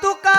तुका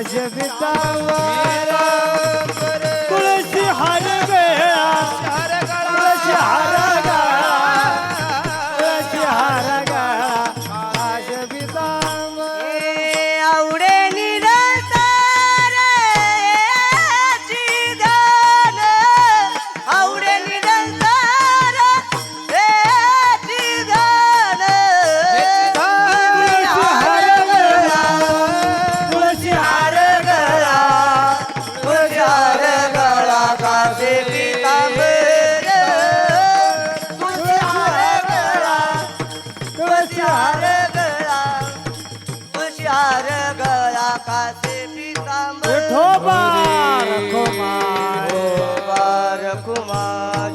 આજ વિતાવા યાર ગયા કાશે પીતાંબર વિઠો બાર કુમાર બાર કુમાર